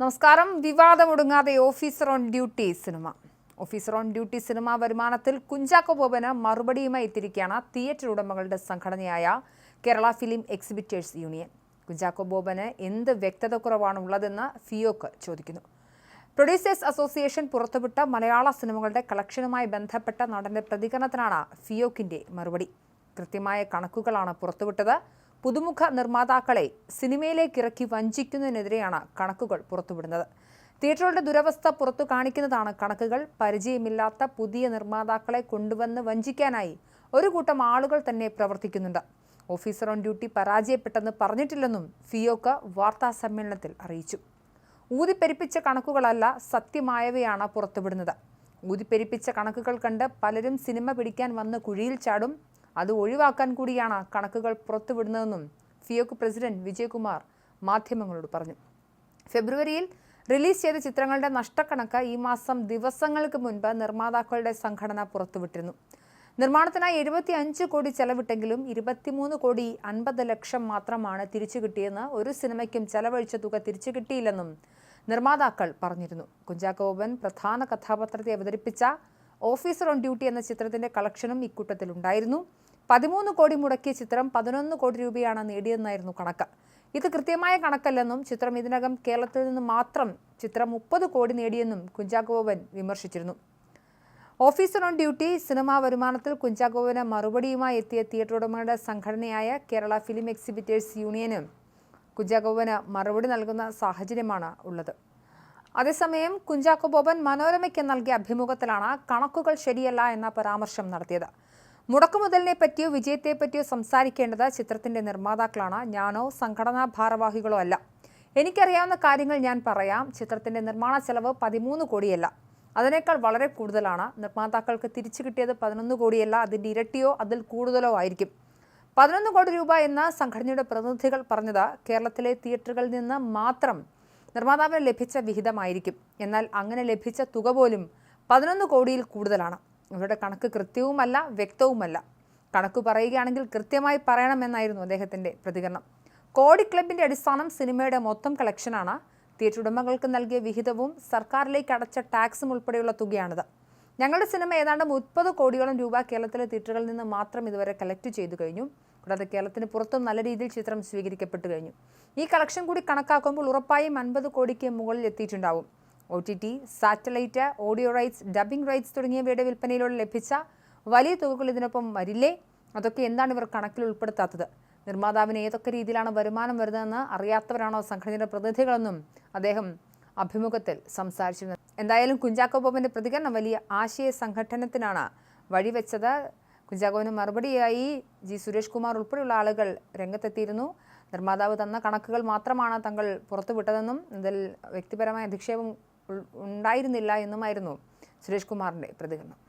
നമസ്കാരം. വിവാദമൊടുങ്ങാതെ officer on duty cinema. Officer on duty cinema വരുമാനത്തിൽ കുഞ്ചാക്കോ ബോബന് മറുപടിയുമായി എത്തിയിരിക്കുകയാണ് തിയേറ്റർ ഉടമകളുടെ സംഘടനയായ Kerala film exhibitors union. Kunchacko ബോബന് എന്ത് വ്യക്തത കുറവാണ് ഉള്ളതെന്ന് ഫിയോക്ക് ചോദിക്കുന്നു. പ്രൊഡ്യൂസേഴ്സ് അസോസിയേഷൻ പുറത്തുവിട്ട മലയാള സിനിമകളുടെ കളക്ഷനുമായി ബന്ധപ്പെട്ട നടന്റെ പ്രതികരണത്തിനാണ് ഫിയോക്കിന്റെ മറുപടി. കൃത്യമായ കണക്കുകളാണ് പുറത്തുവിട്ടത്. പുതുമുഖ നിർമ്മാതാക്കളെ സിനിമയിലേക്ക് ഇറക്കി വഞ്ചിക്കുന്നതിനെതിരെയാണ് കണക്കുകൾ പുറത്തുവിടുന്നത്. തിയേറ്ററുകളുടെ ദുരവസ്ഥ പുറത്തു കാണിക്കുന്നതാണ് കണക്കുകൾ. പരിചയമില്ലാത്ത പുതിയ നിർമ്മാതാക്കളെ കൊണ്ടുവന്ന് വഞ്ചിക്കാനായി ഒരു കൂട്ടം ആളുകൾ തന്നെ പ്രവർത്തിക്കുന്നുണ്ട്. ഓഫീസർ ഓൺ ഡ്യൂട്ടി പരാജയപ്പെട്ടെന്ന് പറഞ്ഞിട്ടില്ലെന്നും ഫിയോക്ക വാർത്താ സമ്മേളനത്തിൽ അറിയിച്ചു. ഊതിപ്പെരിപ്പിച്ച കണക്കുകളല്ല സത്യമായവയാണ് പുറത്തുവിടുന്നത്. ഊതിപ്പെരിപ്പിച്ച കണക്കുകൾ കണ്ട് പലരും സിനിമ പിടിക്കാൻ വന്ന് കുഴിയിൽ ചാടും അത് ഒഴിവാക്കാൻ കൂടിയാണ് കണക്കുകൾ പുറത്തുവിടുന്നതെന്നും ഫിയോക്ക് പ്രസിഡന്റ് വിജയകുമാർ മാധ്യമങ്ങളോട് പറഞ്ഞു. ഫെബ്രുവരിയിൽ റിലീസ് ചെയ്ത ചിത്രങ്ങളുടെ നഷ്ടക്കണക്ക് ഈ മാസം ദിവസങ്ങൾക്ക് മുൻപ് നിർമ്മാതാക്കളുടെ സംഘടന പുറത്തുവിട്ടിരുന്നു. നിർമ്മാണത്തിനായി എഴുപത്തി അഞ്ച് കോടി ചെലവിട്ടെങ്കിലും ഇരുപത്തിമൂന്ന് കോടി അൻപത് ലക്ഷം മാത്രമാണ് തിരിച്ചു കിട്ടിയെന്ന് ഒരു സിനിമയ്ക്കും ചെലവഴിച്ച തുക തിരിച്ചു കിട്ടിയില്ലെന്നും നിർമ്മാതാക്കൾ പറഞ്ഞിരുന്നു. കുഞ്ചാക്കോബൻ പ്രധാന കഥാപാത്രത്തെ അവതരിപ്പിച്ച ഓഫീസർ ഓൺ ഡ്യൂട്ടി എന്ന ചിത്രത്തിന്റെ കളക്ഷനും ഇക്കൂട്ടത്തിലുണ്ടായിരുന്നു. പതിമൂന്ന് കോടി മുടക്കിയ ചിത്രം പതിനൊന്ന് കോടി രൂപയാണ് നേടിയതെന്നായിരുന്നു കണക്ക്. ഇത് കൃത്യമായ കണക്കല്ലെന്നും ചിത്രം ഇതിനകം കേരളത്തിൽ നിന്ന് മാത്രം ചിത്രം മുപ്പത് കോടി നേടിയെന്നും കുഞ്ചാക്കോവൻ വിമർശിച്ചിരുന്നു. ഓഫീസർ ഓൺ ഡ്യൂട്ടി സിനിമാ വരുമാനത്തിൽ കുഞ്ചാക്കോവന് മറുപടിയുമായി എത്തിയ തിയേറ്റർ ഉടമകളുടെ സംഘടനയായ കേരള ഫിലിം എക്സിബിറ്റേഴ്സ് യൂണിയനും കുഞ്ചാക്കോവന് മറുപടി നൽകുന്ന സാഹചര്യമാണ് ഉള്ളത്. അതേസമയം കുഞ്ചാക്കോ ബോബൻ മനോരമയ്ക്ക് നൽകിയ അഭിമുഖത്തിലാണ് കണക്കുകൾ ശരിയല്ല എന്ന പരാമർശം നടത്തിയത്. മുടക്കുമുതലിനെ പറ്റിയോ വിജയത്തെ പറ്റിയോ സംസാരിക്കേണ്ടത് ചിത്രത്തിന്റെ നിർമ്മാതാക്കളാണ്. ഞാനോ സംഘടനാ ഭാരവാഹികളോ അല്ല. എനിക്കറിയാവുന്ന കാര്യങ്ങൾ ഞാൻ പറയാം. ചിത്രത്തിന്റെ നിർമ്മാണ ചെലവ് പതിമൂന്ന് കോടിയല്ല. അതിനേക്കാൾ വളരെ കൂടുതലാണ്. നിർമ്മാതാക്കൾക്ക് തിരിച്ചു കിട്ടിയത് പതിനൊന്ന് കോടിയല്ല. അതിന്റെ ഇരട്ടിയോ അതിൽ കൂടുതലോ ആയിരിക്കും. പതിനൊന്ന് കോടി രൂപ എന്ന സംഘടനയുടെ പ്രതിനിധികൾ പറഞ്ഞത് കേരളത്തിലെ തിയേറ്ററുകളിൽ നിന്ന് മാത്രം നിർമ്മാതാവിന് ലഭിച്ച വിഹിതമായിരിക്കും. എന്നാൽ അങ്ങനെ ലഭിച്ച തുക പോലും പതിനൊന്ന് കോടിയിൽ കൂടുതലാണ്. ഇവരുടെ കണക്ക് കൃത്യവുമല്ല വ്യക്തവുമല്ല. കണക്ക് പറയുകയാണെങ്കിൽ കൃത്യമായി പറയണമെന്നായിരുന്നു അദ്ദേഹത്തിന്റെ പ്രതികരണം. കോടി ക്ലബിന്റെ അടിസ്ഥാനം സിനിമയുടെ മൊത്തം കളക്ഷനാണ്. തിയേറ്റർ ഉടമകൾക്ക് നൽകിയ വിഹിതവും സർക്കാരിലേക്ക് അടച്ച ടാക്സും ഉൾപ്പെടെയുള്ള തുകയാണിത്. ഞങ്ങളുടെ സിനിമ ഏതാണ്ട് മുപ്പത് കോടിയോളം രൂപ കേരളത്തിലെ തിയേറ്ററുകളിൽ നിന്ന് മാത്രം ഇതുവരെ കളക്ട് ചെയ്തു കഴിഞ്ഞു. കൂടാതെ കേരളത്തിന് പുറത്തും നല്ല രീതിയിൽ ചിത്രം സ്വീകരിക്കപ്പെട്ടു കഴിഞ്ഞു. ഈ കളക്ഷൻ കൂടി കണക്കാക്കുമ്പോൾ ഉറപ്പായും അൻപത് കോടിക്ക് മുകളിൽ എത്തിയിട്ടുണ്ടാവും. O T T satellite audio rights dubbing rights തുടങ്ങിയവയുടെ വിൽപ്പനയിലൂടെ ലഭിച്ച വലിയ തുകകൾ ഇതിനൊപ്പം വരില്ലേ? അതൊക്കെ എന്താണ് ഇവർ കണക്കിൽ ഉൾപ്പെടുത്താത്തത്? നിർമ്മാതാവിന് ഏതൊക്കെ രീതിയിലാണ് വരുമാനം വരുന്നതെന്ന് അറിയാത്തവരാണോ സംഘടനയുടെ പ്രതിനിധികളെന്നും അദ്ദേഹം അഭിമുഖത്തിൽ സംസാരിച്ചിരുന്നത് എന്തായാലും കുഞ്ചാക്കോ ബോബന്റെ പ്രതികരണം വലിയ ആശയ സംഘടനത്തിനാണ് വഴിവെച്ചത്. കുഞ്ചാക്കോവിന് മറുപടിയായി ജി സുരേഷ് കുമാർ ഉൾപ്പെടെയുള്ള ആളുകൾ രംഗത്തെത്തിയിരുന്നു. നിർമ്മാതാവ് തന്ന കണക്കുകൾ മാത്രമാണ് തങ്ങൾ പുറത്തുവിട്ടതെന്നും ഇതിൽ വ്യക്തിപരമായ അധിക്ഷേപം ഉണ്ടായിരുന്നില്ല എന്നുമായിരുന്നു സുരേഷ് കുമാറിന്റെ പ്രതികരണം.